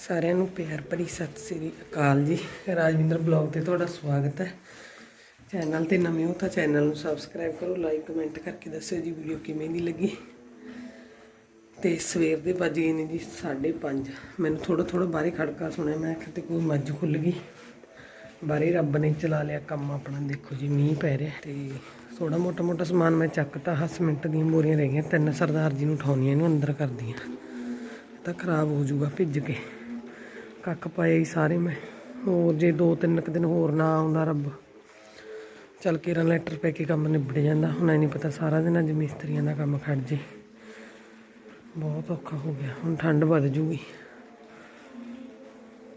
ਸਾਰਿਆਂ ਨੂੰ ਪਿਆਰ ਭਰੀ ਸਤਿ ਸ੍ਰੀ ਅਕਾਲ ਜੀ। ਰਾਜਵਿੰਦਰ ਬਲੌਗ ਤੇ ਤੁਹਾਡਾ ਸਵਾਗਤ ਹੈ। ਚੈਨਲ ਤੇ ਨਵੇਂ ਹੋ ਤਾਂ ਚੈਨਲ ਨੂੰ ਸਬਸਕ੍ਰਾਈਬ ਕਰੋ ਲਾਈਕ ਕਮੈਂਟ ਕਰਕੇ ਦੱਸਿਓ ਜੀ ਵੀਡੀਓ ਕਿਵੇਂ ਦੀ ਲੱਗੀ। ਤੇ ਸਵੇਰ ਦੇ ਵੱਜ ਗਏ ਨੇ ਜੀ 5:30 ਮੈਨੂੰ ਥੋੜਾ ਥੋੜਾ ਬਾਹਰੇ ਖੜਕਾ ਸੁਣਿਆ, ਮੈਂ ਕਿਤੇ ਕੋਈ ਮੱਝ ਖੁੱਲ ਗਈ। ਬਾਹਰੇ ਰੱਬ ਨੇ ਚਲਾ ਲਿਆ ਕੰਮ ਆਪਣਾ, ਦੇਖੋ ਜੀ ਮੀਂਹ ਪੈ ਰਿਹਾ ਤੇ ਥੋੜਾ ਮੋਟਾ ਮੋਟਾ ਸਮਾਨ ਮੈਂ ਚੱਕਤਾ 10 ਮਿੰਟ ਦੀਆਂ ਬੋਰੀਆਂ ਰਹਿ ਗਈਆਂ, ਤਿੰਨ ਸਰਦਾਰ ਜੀ ਨੂੰ ਉਠਾਉਣੀਆਂ ਇਹਨੂੰ ਅੰਦਰ ਕਰਦੀਆਂ ਤਾਂ ਖਰਾਬ ਹੋ ਜਾਊਗਾ, ਭਿੱਜ ਕੇ। ਕੱਖ ਪਾਏ ਹੀ ਸਾਰੇ ਮੈਂ। ਹੋਰ ਜੇ ਦੋ ਤਿੰਨ ਕੁ ਦਿਨ ਹੋਰ ਨਾ ਆਉਂਦਾ ਰੱਬ। ਚੱਲ ਕੇਰਾਂ ਲੈਟਰ ਪੈ ਕੇ ਕੰਮ ਨਿਬੜ ਜਾਂਦਾ। ਹੁਣ ਐ ਨਹੀਂ ਪਤਾ ਸਾਰਾ ਦਿਨ ਅੱਜ ਮਿਸਤਰੀਆਂ ਦਾ ਕੰਮ ਖੜ ਜੇ। ਬਹੁਤ ਔਖਾ ਹੋ ਗਿਆ। ਹੁਣ ਠੰਡ ਵੱਧ ਜੂਗੀ।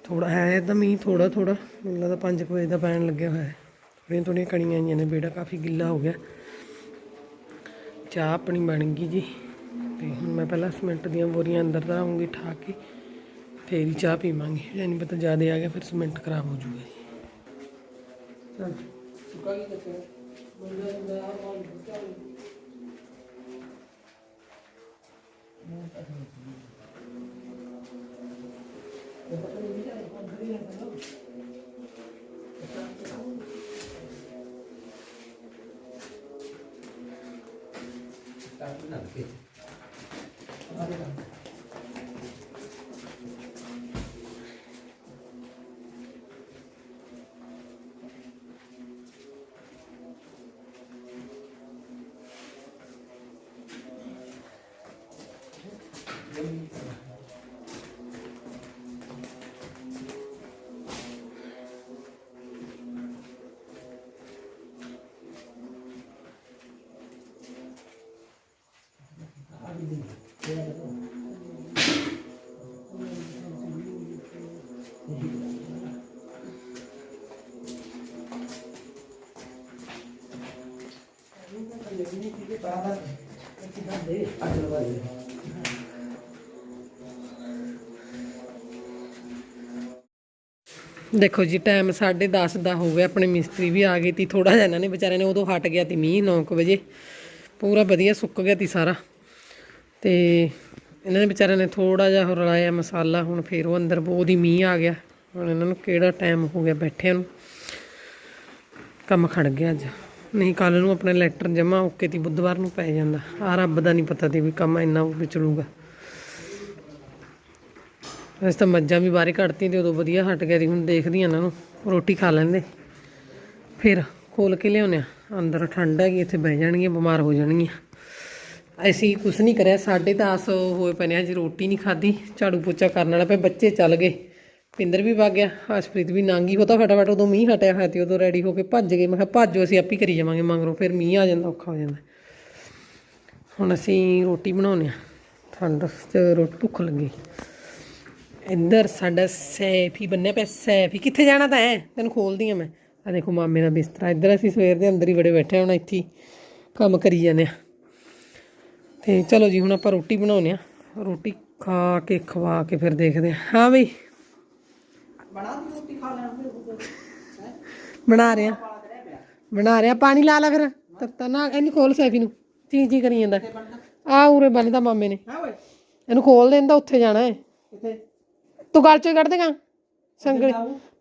ਥੋੜਾ ਹੈ ਤਾਂ ਮੀਂਹ ਥੋੜਾ ਥੋੜਾ ਮੈਨੂੰ ਲੱਗਦਾ 5 ਵਜੇ ਦਾ ਪੈਣ ਲੱਗਿਆ ਹੋਇਆ। ਹੈ ਥੋੜੀਆਂ ਥੋੜੀਆਂ ਕਣੀਆਂ ਆਈਆਂ ਨੇ। ਬੇੜਾ ਕਾਫੀ ਗਿੱਲਾ ਹੋ ਗਿਆ। ਚਾਹ ਆਪਣੀ ਬਣ ਗਈ ਜੀ। ਤੇ ਹੁਣ ਮੈਂ ਪਹਿਲਾਂ ਸੀਮੈਂਟ ਦੀਆਂ ਬੋਰੀਆਂ ਅੰਦਰ ਧਰਾਉਂਗੀ ਠਾ ਕੇ। ਫੇਰ ਹੀ ਚਾਹ ਪੀਵਾਂਗੇ ਜੇ ਨਹੀਂ ਪਤਾ ਜ਼ਿਆਦਾ ਆ ਗਿਆ ਫਿਰ ਸੀਮੈਂਟ ਖਰਾਬ ਹੋ ਦੇਖੋ ਜੀ ਟਾਈਮ 10:30 ਦਾ ਹੋ ਗਿਆ, ਆਪਣੇ ਮਿਸਤਰੀ ਵੀ ਆ ਗਏ ਤੀ ਥੋੜਾ ਜਿਹਾ ਇਹਨਾਂ ਨੇ ਵਿਚਾਰਿਆਂ ਨੇ ਉਦੋਂ ਹਟ ਗਿਆ ਤੀ, ਮੀਂਹ 9:00 ਵਜੇ। ਪੂਰਾ ਵਧੀਆ ਸੁੱਕ ਗਿਆ ਤੀ ਸਾਰਾ। ਤੇ ਇਹਨਾਂ ਨੇ ਵਿਚਾਰਿਆਂ ਨੇ ਥੋੜਾ ਜਿਹਾ ਹੋਰ ਰਲਾਇਆ ਮਸਾਲਾ, ਹੁਣ ਫੇਰ ਉਹ ਅੰਦਰ ਬਹੁਤ ਹੀ ਮੀਂਹ ਆ ਗਿਆ। ਹੁਣ ਇਹਨਾਂ ਨੂੰ ਕਿਹੜਾ ਟਾਈਮ ਹੋ ਗਿਆ ਬੈਠਿਆਂ ਨੂੰ? ਕੰਮ ਖੜ ਗਿਆ ਅੱਜ। ਨਹੀਂ ਕੱਲ ਨੂੰ ਆਪਣੇ ਲੈਟਰ ਜਮਾ ਓਕੇ ਤੀ ਬੁੱਧਵਾਰ ਨੂੰ ਪੈ ਜਾਂਦਾ। ਆ ਰੱਬ ਦਾ ਨਹੀਂ ਪਤਾ ਤੇ ਵੀ ਕੰਮ ਇੰਨਾ ਹੋ ਕੇ ਵੈਸੇ ਤਾਂ ਮੱਝਾਂ ਵੀ ਬਾਹਰੇ ਕੱਢਤੀਆਂ ਤੇ ਉਦੋਂ ਵਧੀਆ ਹਟ ਗਿਆ ਸੀ। ਹੁਣ ਦੇਖਦੀ ਆ ਇਹਨਾਂ ਨੂੰ। ਰੋਟੀ ਖਾ ਲੈਂਦੇ। ਫਿਰ ਖੋਲ ਕੇ ਲਿਆਉਂਦੇ ਆ ਅੰਦਰ ਠੰਡ ਹੈਗੀ, ਇੱਥੇ ਬਹਿ ਜਾਣਗੀਆਂ, ਬਿਮਾਰ ਹੋ ਜਾਣਗੀਆਂ। ਅਸੀਂ ਕੁਛ ਨਹੀਂ ਕਰਿਆ, ਸਾਡੇ ਤਾਂ ਆਸ ਹੋਏ ਪਏ ਨੇ ਅੱਜ ਰੋਟੀ ਨਹੀਂ ਖਾਧੀ, ਝਾੜੂ ਪੋਚਾ ਕਰਨ ਵਾਲਾ ਪਏ, ਬੱਚੇ ਚੱਲ ਗਏ। ਪਿੰਦਰ ਵੀ ਵਗ ਗਿਆ, ਹਰਸ਼ਪ੍ਰੀਤ ਵੀ ਨਾਂਗੀ ਉਹ ਤਾਂ ਫਟਾਫਟ ਉਦੋਂ ਮੀਂਹ ਹਟਿਆ ਹੋਇਆ ਤੇ ਉਦੋਂ ਰੈਡੀ ਹੋ ਕੇ ਭੱਜ ਗਏ, ਮੈਂ ਕਿਹਾ ਭੱਜੋ ਅਸੀਂ ਆਪੇ ਕਰੀ ਜਾਵਾਂਗੇ ਮਗਰੋਂ, ਫਿਰ ਮੀਂਹ ਆ ਜਾਂਦਾ, ਔਖਾ ਹੋ ਜਾਂਦਾ। ਹੁਣ ਅਸੀਂ ਰੋਟੀ ਬਣਾਉਂਦੇ ਆ ਠੰਡ ਚ ਰੋਟੀ ਭੁੱਖ ਲੱਗੀ। ਇੱਧਰ ਸਾਡਾ ਸੈਫ ਹੀ ਬੰਨਿਆ ਪਿਆ, ਸੈਫ ਹੀ ਕਿੱਥੇ ਜਾਣਾ ਤਾਂ ਹੈ? ਤੈਨੂੰ ਖੋਲਦੀ ਆ ਮੈਂ। ਆ ਦੇਖੋ ਮਾਮੇ ਦਾ ਬਿਸਤਰਾ, ਇੱਧਰ ਅਸੀਂ ਸਵੇਰ ਦੇ ਅੰਦਰ ਹੀ ਬੜੇ ਬੈਠੇ ਹੁਣ ਇੱਥੇ ਹੀ ਕੰਮ ਕਰੀ ਜਾਂਦੇ ਆ ਤੇ ਚਲੋ ਜੀ ਹੁਣ ਆਪਾਂ ਰੋਟੀ ਬਣਾਉਨੇ ਆ ਰੋਟੀ ਖਾ ਕੇ ਖਵਾ ਕੇ ਫਿਰ ਦੇਖਦੇ ਆ ਹਾਂ ਬਈ। ਬਣਾ ਰਿਆ ਬਣਾ ਰਿਆ ਪਾਣੀ ਲਾ ਲੈ ਫਿਰ। ਤੱਤਾ ਨਾ ਇਹਨੂੰ ਖੋਲ ਸੈਫੀ ਨੂੰ। ਚੀ ਚੀ ਕਰੀ ਜਾਂਦਾ। ਆ ਉਰੇ ਬੰਨਦਾ ਮਾਮੇ ਨੇ। ਇਹਨੂੰ ਖੋਲ ਦੇਂਦਾ ਉੱਥੇ ਜਾਣਾ ਹੈ। ਤੂੰ ਗੱਲ ਚੋਂ ਹੀ ਕੱਢ ਦੇਗਾ। ਸੰਗਲ।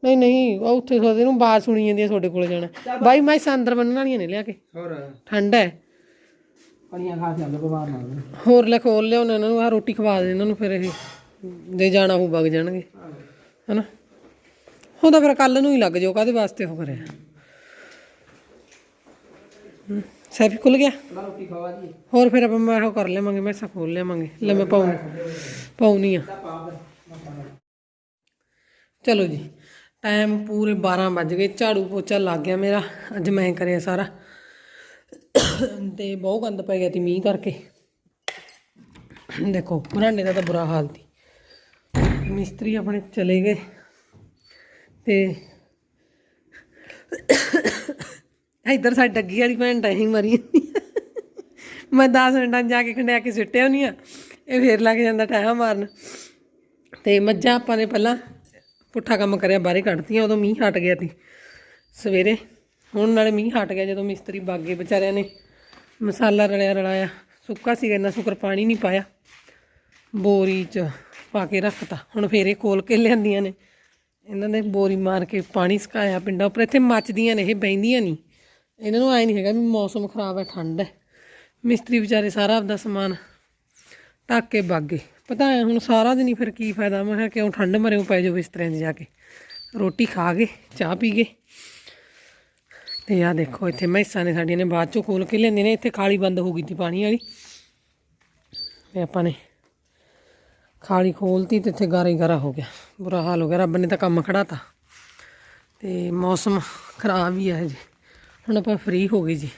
ਨਹੀਂ ਨਹੀਂ। ਉਹ ਉੱਥੇ ਸੋਦੇ ਨੂੰ ਬਾਤ ਸੁਣੀ ਜਾਂਦੀ ਹੈ ਤੁਹਾਡੇ ਕੋਲ ਜਾਣਾ। ਬਾਈ ਮੈਂ ਅੰਦਰ ਬੰਨਣ ਵਾਲੀਆਂ ਨੇ ਲਿਆ ਕੇ। ਹੋਰ। ਠੰਡ ਹੈ। ਪਣੀਆਂ ਖਾ ਕੇ ਆਉਂਦੇ ਬਿਮਾਰ ਨਾ ਹੋਣ ਹੋਰ ਲੈ ਖੋਲ ਲਿਆ ਉਹਨਾਂ ਨੂੰ ਆ ਰੋਟੀ ਖਵਾ ਦੇ ਇਹਨਾਂ ਨੂੰ ਫਿਰ ਇਹ ਜੇ ਜਾਣਾ ਹੋ ਵਗ ਜਾਣਗੇ ਹਨਾ? ਉਹਦਾ ਫਿਰ ਕੱਲ ਨੂੰ ਹੀ ਲੱਗ ਜਾਓ ਕਾਦੇ ਵਾਸਤੇ ਉਹ ਕਰਿਆ? ਸੈਫੀ ਖੁੱਲ ਗਿਆ? ਰੋਟੀ ਖਵਾ ਹੋਰ ਫਿਰ ਆਪਾਂ ਮੈਂ ਉਹ ਕਰ ਲਿਆਵਾਂਗੇ ਮੈਂ ਸਾ ਖੋਲ ਲਿਆਵਾਂਗੇ ਲੈ ਮੈਂ ਪਾਉਂ ਪਾਉਣੀ ਆ। ਚਲੋ ਜੀ ਟਾਈਮ ਪੂਰੇ 12 ਵੱਜ ਗਏ ਝਾੜੂ ਪੋਚਾ ਲੱਗ ਗਿਆ ਮੇਰਾ ਅੱਜ ਮੈਂ ਕਰਿਆ ਸਾਰਾ। ਤੇ ਬਹੁਤ ਗੰਦ ਪੈ ਗਿਆ ਤੀ ਮੀਂਹ ਕਰਕੇ। ਦੇਖੋ ਬਰਾਂਡੇ ਦਾ ਤਾਂ ਬੁਰਾ ਹਾਲ ਸੀ ਮਿਸਤਰੀ ਆਪਣੇ ਚਲੇ ਗਏ ਤੇ ਇੱਧਰ ਸਾਡੀ ਡੱਗੀ ਵਾਲੀ ਭੈਣ ਟਾਈਮ ਮਰੀ ਜਾਂਦੀ ਮੈਂ 10 ਮਿੰਟਾਂ ਜਾ ਕੇ ਖੰਡਿਆ ਕੇ ਸੁੱਟਿਆ ਹੁੰਦੀ ਆ। ਇਹ ਫੇਰ ਲੱਗ ਜਾਂਦਾ ਟਾਈਮ ਮਾਰਨ। ਤੇ ਮੱਝਾਂ ਆਪਾਂ ਨੇ ਪਹਿਲਾਂ ਪੁੱਠਾ ਕੰਮ ਕਰਿਆ, ਬਾਹਰੇ ਕੱਢਤੀਆਂ, ਉਦੋਂ ਮੀਂਹ ਹਟ ਗਿਆ ਸੀ ਸਵੇਰੇ ਹੁਣ ਨਾਲੇ ਮੀਂਹ ਹਟ ਗਿਆ ਜਦੋਂ ਮਿਸਤਰੀ ਬਾਗੇ ਵਿਚਾਰਿਆਂ ਨੇ ਮਸਾਲਾ ਰਲਿਆ ਰਲਾਇਆ। ਸੁੱਕਾ ਸੀਗਾ, ਇੰਨਾ ਸ਼ੁਕਰ ਪਾਣੀ ਨਹੀਂ ਪਾਇਆ। ਬੋਰੀ 'ਚ ਪਾ ਕੇ ਰੱਖਤਾ। ਹੁਣ ਫੇਰ ਇਹ ਖੋਲ ਕੇ ਲਿਆਂਦੀਆਂ ਨੇ। ਇਹਨਾਂ ਨੇ ਬੋਰੀ ਮਾਰ ਕੇ ਪਾਣੀ ਸੁਕਾਇਆ ਪਿੰਡਾਂ ਉੱਪਰ। ਇੱਥੇ ਮੱਚਦੀਆਂ ਨੇ, ਇਹ ਬੈਂਦੀਆਂ ਨਹੀਂ। ਇਹਨਾਂ ਨੂੰ ਐ ਨਹੀਂ ਹੈਗਾ ਵੀ ਮੌਸਮ ਖਰਾਬ ਹੈ, ਠੰਡ ਹੈ। ਮਿਸਤਰੀ ਵਿਚਾਰੇ ਸਾਰਾ ਆਪਦਾ ਸਮਾਨ ਢੱਕ ਕੇ ਵਗ ਗਏ ਪਤਾ ਹੈ, ਹੁਣ ਸਾਰਾ ਦਿਨ ਹੀ ਫਿਰ ਕੀ ਫਾਇਦਾ। ਮੈਂ ਕਿਹਾ ਕਿਉਂ ਠੰਡ ਮਰਿਓ ਪੈ ਜਾਓ ਬਿਸਤਰਿਆਂ 'ਚ ਜਾ ਕੇ। ਰੋਟੀ ਖਾ ਗਏ, ਚਾਹ ਪੀ ਗਏ। ਤੇ ਆ ਦੇਖੋ ਇੱਥੇ ਮੈਸਾਂ ਨੇ ਸਾਡੀਆਂ ਨੇ ਬਾਅਦ ਚੋਂ ਖੋਲ ਕੇ ਲੈਂਦੇ ਨੇ ਇੱਥੇ ਖਾਲੀ ਬੰਦ ਹੋ ਗਈ ਤੀ ਪਾਣੀ ਵਾਲੀ। ਤੇ ਆਪਾਂ ਨੇ ਖਾਲੀ ਖੋਲਤੀ ਤੇ ਇੱਥੇ ਗਾਰਾ ਹੀ ਗਾਰਾ ਹੋ ਗਿਆ। ਬੁਰਾ ਹਾਲ ਹੋ ਗਿਆ ਰੱਬ ਨੇ ਤਾਂ ਕੰਮ ਖੜਾਤਾ। ਤੇ ਮੌਸਮ ਖਰਾਬ ਹੀ ਹੈ ਜੀ ਹੁਣ ਆਪਾਂ ਫ੍ਰੀ ਹੋ ਗਏ ਜੀ।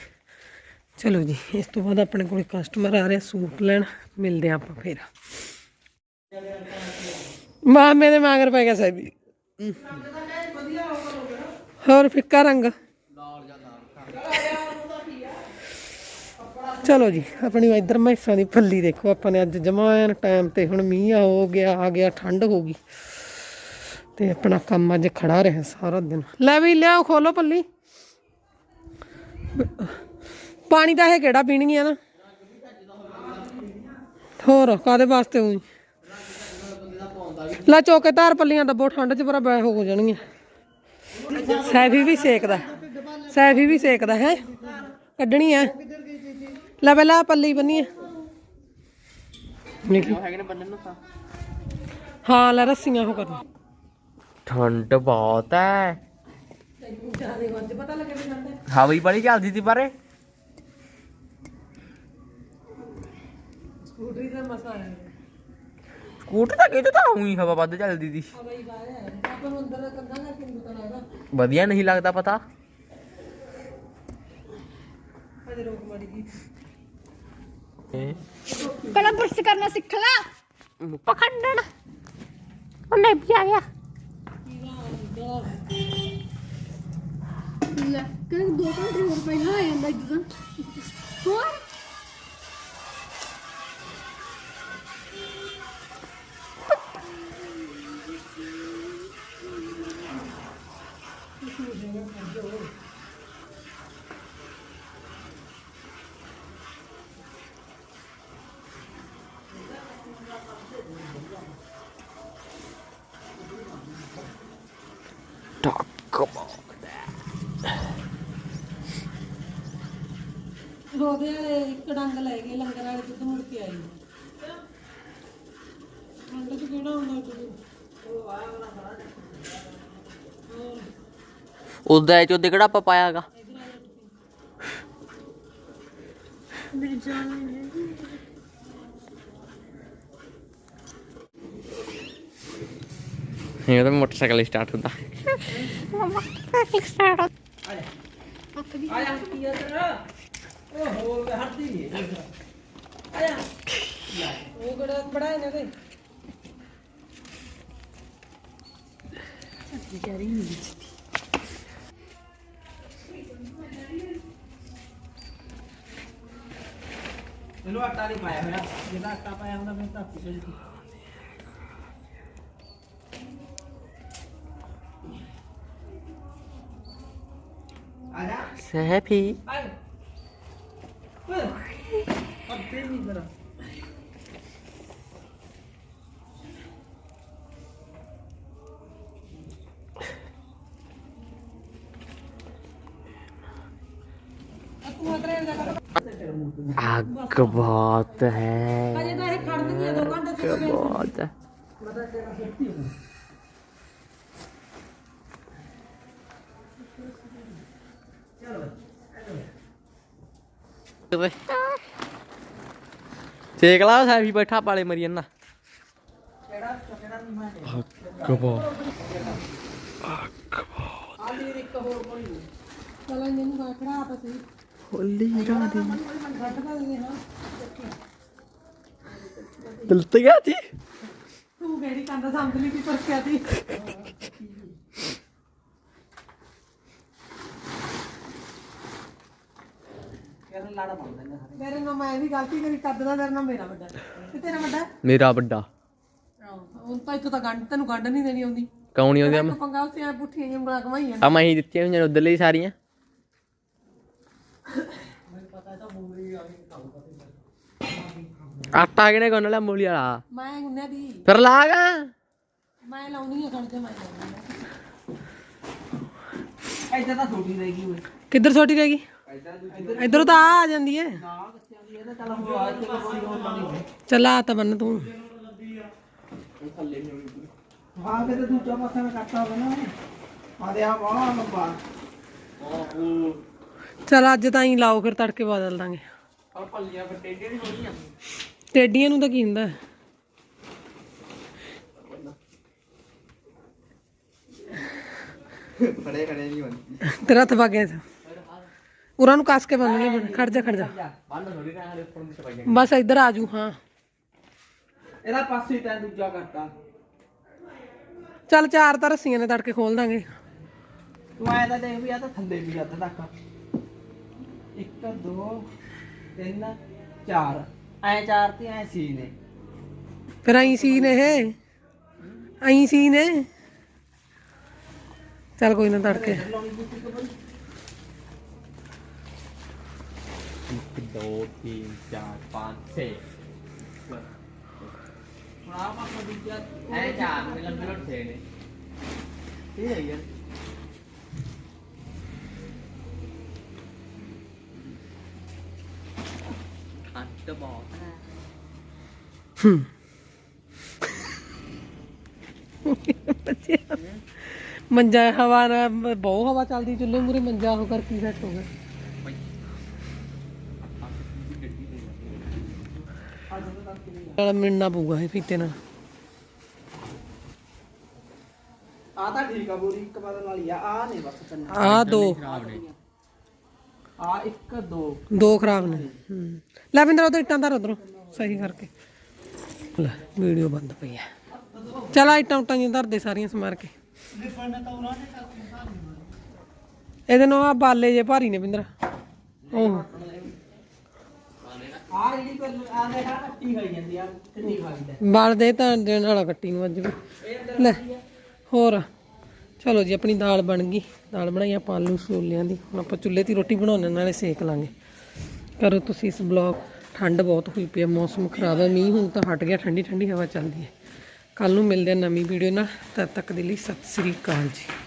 ਚਲੋ ਜੀ ਇਸ ਤੋਂ ਬਾਅਦ ਆਪਣੇ ਕੋਲ ਕਸਟਮਰ ਆ ਰਿਹਾ ਸੂਟ ਲੈਣ। ਮਿਲਦੇ ਆਪਾਂ ਫੇਰ। ਮਾਮੇ ਦੇ ਮਾਂਗਰ ਪੈ ਗਿਆ ਸਾਹਿਬੀ ਹੋਰ ਫਿੱਕਾ ਰੰਗ? ਚਲੋ ਜੀ, ਆਪਣੀ ਇੱਧਰ ਮੈਸਾਂ ਦੀ ਫੱਲੀ ਦੇਖੋ, ਆਪਾਂ ਨੇ ਅੱਜ ਜਮਾਨ ਟਾਈਮ ਤੇ ਹੁਣ ਮੀਂਹ ਆ, ਹੋ ਗਿਆ, ਆ ਗਿਆ, ਠੰਡ ਹੋ ਗਈ। ਤੇ ਆਪਣਾ ਕੰਮ ਅੱਜ ਖੜਾ ਰਿਹਾ ਸਾਰਾ ਦਿਨ। ਲੈ ਵੀ, ਲਿਆਓ, ਖੋਲੋ ਪੱਲੀ। ਪਾਣੀ ਤਾਂ ਇਹ ਕਿਹੜਾ ਪੀਣਗੀਆਂ ਨਾ? ਹੋਰ ਕਾਦੇ ਵਾਸਤੇ ਹੋਈ ਲੈ ਚੋਕੇ ਧਾਰ ਪੱਲੀਆਂ ਤਾਂ ਬਹੁਤ ਠੰਡ ਚ ਬੜਾ ਬੈ ਹੋ ਜਾਣਗੀਆਂ। ਸੈਫੀ ਵੀ ਸੇਕਦਾ, ਸੈਫੀ ਵੀ ਸੇਕਦਾ, ਹੈ? ਕੱਢਣੀ ਹੈ ਲੈ ਪਹਿਲਾਂ ਆਹ ਪੱਲੀ ਬੰਨੀ ਹੈ ਦੇਖੀ ਹੈਗੇ ਨੇ ਬੰਨਣ ਨੂੰ ਤਾਂ। ਹਾਂ ਲੈ ਰੱਸੀਆਂ ਉਹ ਕਰਨੀ ਠੰਡ ਬਹੁਤ ਹੈ ਹਵਾ ਹੀ ਬੜੀ ਚੱਲਦੀ ਸੀ ਪਰੇ। ਸਕੂਟਰੀ ਦਾ ਮਸਾ ਹੈ ਸਕੂਟਰ ਤਾਂ ਕਿਤੇ ਤਾਂ ਉਹੀ ਹਵਾ ਵੱਧ ਚੱਲਦੀ ਸੀ। ਹਵਾਈ ਬਾਹਰ ਹੈ ਆਪਾਂ ਨੂੰ ਅੰਦਰ ਕੰਧਾਂ ਦਾ ਕਿੰਨਾ ਪਤਾ ਲੱਗਦਾ। ਵਧੀਆ ਨਹੀਂ ਲੱਗਦਾ ਪਤਾ। ਹਜੇ ਰੋਕ ਮਾਰੀ ਜੀ ਪਹਿਲਾਂ ਬੁਰਸ਼ ਕਰਨਾ ਸਿੱਖ ਲਾ। ਪਖੰਡਣ। ਉਹਨੇ ਵੀ ਆ ਲੈ ਕਿ ਦੋ ਘੰਟੇ ਹੋਰ ਪਹਿਲਾਂ ਆ ਜਾਂਦਾ ਜਦੋਂ ਹੋਰ? ਰੋਦੇ ਵਾਲੇ ਇੱਕ ਡੰਗ ਲੈ ਗਏ ਲੰਗਰ ਵਾਲੇ ਜਿੱਦ ਮੁੜ ਕੇ ਆਈ। ਠੰਡ ਚ ਕਿਹੜਾ ਹੁੰਦਾ ਜਦੋਂ ਉਦਾਂ ਇਹ ਚੋਦੇ ਕਿਹੜਾ ਆਪਾਂ ਪਾਇਆਗਾ ਇਹ ਤਾਂ ਮੋਟਰਸਾਈਕਲ ਸਟਾਰਟ ਹੁੰਦਾ। ਆਇਆ ਕੀ ਆ ਤੇਰਾ? ਉਹ ਹੱਟਦੀ ਨਹੀਂ ਆਇਆ। ਉਹ ਕਿਹੜਾ ਬੜਾਏ ਨੇ ਤੇ। ਇਹਨੂੰ ਆਟਾ ਨਹੀਂ ਪਾਇਆ ਹੋਇਆ। ਜਿਹਦਾ ਆਟਾ ਪਾਇਆ ਹੁੰਦਾ ਫਿਰ ਤਾਂ ਆ ਜਾ। ਸਹਿਫੀ ਆਏ ਹੱਟਦੀ ਨਹੀਂ ਤੇਰਾ ਤੂੰ ਅਗਰੇ ਦਾ ਅੱਗ ਬਹੁਤ ਲਾ ਸੈਫੀ ਬੈਠਾ ਪਾਲੇ ਮਰੀ ਜੰਨਾ ਅੱਗ ਬਹੁਤ ਚਲੋ ਇਹਨੂੰ ਗਾ ਖੜਾ ਤਾਂ ਸਹੀ ਹੋਲੀ ਰਾਦੀ ਘੱਟ ਕਰ ਦੇ ਹਾਂ ਦਿਲ ਤੇ ਗਿਆ ਸੀ ਤੂੰ ਕਿਹੜੀ ਕੰਦਾ ਸਮਝ ਲਈ ਤੀ ਪਰਖਿਆ ਤੀ ਕਿਹੜਾ ਲਾੜਾ ਪਾਉਂਦਾ ਨੇ ਸਾਰੇ ਤੇਰੇ ਨਾਲ ਮੈਂ ਵੀ ਗਲਤੀ ਕਰੀ ਕੱਦ ਦਾ ਤੇਰੇ ਨਾਲ ਮੇਰਾ ਵੱਡਾ। ਤੇ ਤੇਰਾ ਵੱਡਾ? ਮੇਰਾ ਵੱਡਾ। ਹੁਣ ਤਾਂ ਇੱਕ ਤਾਂ ਗੰਢ ਤੈਨੂੰ ਗੰਢ ਨਹੀਂ ਦੇਣੀ ਆਉਂਦੀ। ਕੌਣ ਨਹੀਂ ਆਉਂਦੀ ਇੱਕ ਪੰਗਾ ਉੱਤੇ ਐ ਪੁੱਠੀਆਂ ਜਿਹੀਆਂ ਉਂਗਲਾਂ ਕਮਾਈਆਂ। ਆ ਮੈਂ ਹੀ ਦਿੱਤੀਆਂ ਹੋਈਆਂ ਨੇ ਉਧਰਲੇ ਸਾਰੀਆਂ। ਆਟਾ ਕਿਨੇ ਗੁੰਨ ਲਿਆ ਮੂਲੀ ਵਾਲਾ? ਮੈਂ ਗੁੰਨਿਆ ਦੀ। ਫਿਰ ਲਾਗਾ ਮੈਂ ਲਾਉਣੀ ਆ ਖੜ ਜਾ ਮੈਂ ਲਾਉਣੀ ਆ। ਇੱਧਰ ਤਾਂ ਛੋਟੀ ਰਹਿ ਗਈ ਓਏ। ਕਿੱਧਰ ਛੋਟੀ ਰਹਿ ਗਈ? ਇਧਰੋਂ ਤਾਂ ਆ ਜਾਂਦੀ ਇਹਦਾ ਚੱਲ ਆ ਤਾਂ ਬੰਨ ਤੂੰ। ਹਾਂ ਕਿਤੇ ਦੂਜਾ ਪਾਸਾ ਮੈਂ ਕੱਟਾ ਹੋਵੇ ਨਾ। ਆ ਦੇ ਆ ਵਾਹ ਲੰਬਾ। ਚੱਲ ਅੱਜ ਤਾਂ ਹੀ ਲਾਓ ਫਿਰ ਤੜਕੇ ਬਦਲ ਦਾਂਗੇ। ਆ ਪੱਲੀਆਂ ਫਿਰ ਟੇਡੇ ਨਹੀਂ ਹੋਣੀਆਂ ਟੇਡੀਆਂ ਨੂੰ ਤਾਂ ਕੀ ਹੁੰਦਾ? ਖੜੇ ਖੜੇ ਨਹੀਂ ਹੁੰਦੀ ਤੇਰਾ ਹੱਥ ਗਿਆ ਉਰਾਂ ਨੂੰ ਕੱਸ ਕੇ ਬੰਨ ਲੈ ਬਣ ਖੜ ਜਾ ਖੜ ਜਾ ਬੰਨ ਥੋੜੀ ਰਹਿ ਹਲੇ ਉੱਪਰ ਨੂੰ ਚਪਾਈ ਬਸ ਇੱਧਰ ਆ ਜੂ ਹਾਂ ਇਹਦਾ ਪਾਸੇ ਤਾਂ ਦੂਜਾ ਕਰਤਾ ਚੱਲ ਚਾਰ ਤਾਂ ਰੱਸੀਆਂ ਨੇ ਤੜਕੇ ਖੋਲ ਦਾਂਗੇ ਤੂੰ ਆਇਆ ਤਾਂ ਦੇਖ ਵੀ ਆ ਤਾਂ ਥੱਲੇ ਵੀ ਅੱਧ ਤੱਕ 1 2 3 4 ਐ ਚਾਰ ਤੇ ਐ ਸੀ ਨੇ ਫਿਰ ਆਈ ਸੀ ਨੇ ਇਹ ਆਈ ਸੀ ਨੇ ਚੱਲ ਕੋਈ ਨਾ ਤੜਕੇ ਮੰਜਾ ਹਵਾ ਨਾਲ ਬਹੁਤ ਹਵਾ ਚੱਲਦੀ ਚੁੱਲ੍ਹੇ ਮੂਰੇ ਮੰਜਾ ਹੋ ਕਰ ਕੀ ਸੈੱਟ ਹੋ ਗਿਆ। ਨਾਲ ਮਿਲਣਾ ਪਊਗਾ ਇਹ ਫੀਤੇ ਨਾਲ। ਆ ਤਾਂ ਠੀਕ ਆ ਬੋਰੀ ਇੱਕ ਵਾਰ ਨਾਲ ਹੀ ਆ ਆ ਨਹੀਂ ਬਸ ਕੰਨਾ ਆ ਦੋ। ਖਰਾਬ ਨੇ। ਆ ਇੱਕ ਦੋ। ਦੋ ਖਰਾਬ ਨੇ। ਹੂੰ। ਲੈ ਬਿੰਦਰ ਉਧਰ ਇੱਟਾਂ ਧਰ ਉਧਰੋਂ ਸਹੀ ਕਰਕੇ। ਲੈ ਵੀਡੀਓ ਬੰਦ ਪਈ ਹੈ ਚਲ ਆ ਇੱਟਾਂ ਉੱਟਾਂ ਜਿਹੀਆਂ ਧਰ ਦੇ ਸਾਰੀਆਂ ਸਮਾਰ ਕੇ। ਇਹਦੇ ਨਾਲ ਆ ਬਾਲੇ ਜੇ ਭਾਰੀ ਨੇ ਬਿੰਦਰ। ਉਹ ਆ ਜਿਹੜੀ ਪਰ ਆ ਦੇ ਹਾਂ ਕੱਟੀ ਹੋਈ ਜਾਂਦੀ ਆ ਕਿੰਨੀ ਖਾਈ ਦਾ ਬਾਲ ਦੇ ਤਾਂ ਦੇਣ ਵਾਲਾ ਕੱਟੀ ਨੂੰ ਅੱਜ ਵੀ। ਲੈ ਹੋਰ। ਚਲੋ ਜੀ ਆਪਣੀ ਦਾਲ ਬਣ ਗਈ। ਦਾਲ ਬਣਾਈ ਆਪਾਂ ਆਲੂ ਛੋਲਿਆਂ ਦੀ। ਹੁਣ ਆਪਾਂ ਚੁੱਲ੍ਹੇ ਤੇ ਰੋਟੀ ਬਣਾਉਣ ਨਾਲੇ ਸੇਕ ਲਾਂਗੇ। ਕਰੋ ਤੁਸੀਂ ਇਸ ਬਲੌਗ। ਠੰਡ ਬਹੁਤ ਹੋਈ ਪਈ ਹੈ ਮੌਸਮ ਖਰਾਬ ਹੈ ਮੀਂਹ ਹੁਣ ਤਾਂ ਹਟ ਗਿਆ ਠੰਡੀ ਠੰਡੀ ਹਵਾ ਚੱਲਦੀ ਹੈ। ਕੱਲ ਨੂੰ ਮਿਲਦੇ ਹਾਂ ਨਵੀਂ ਵੀਡੀਓ ਨਾਲ। ਤਦ ਤੱਕ ਦੇ ਲਈ ਸਤਿ ਸ੍ਰੀ ਅਕਾਲ ਜੀ।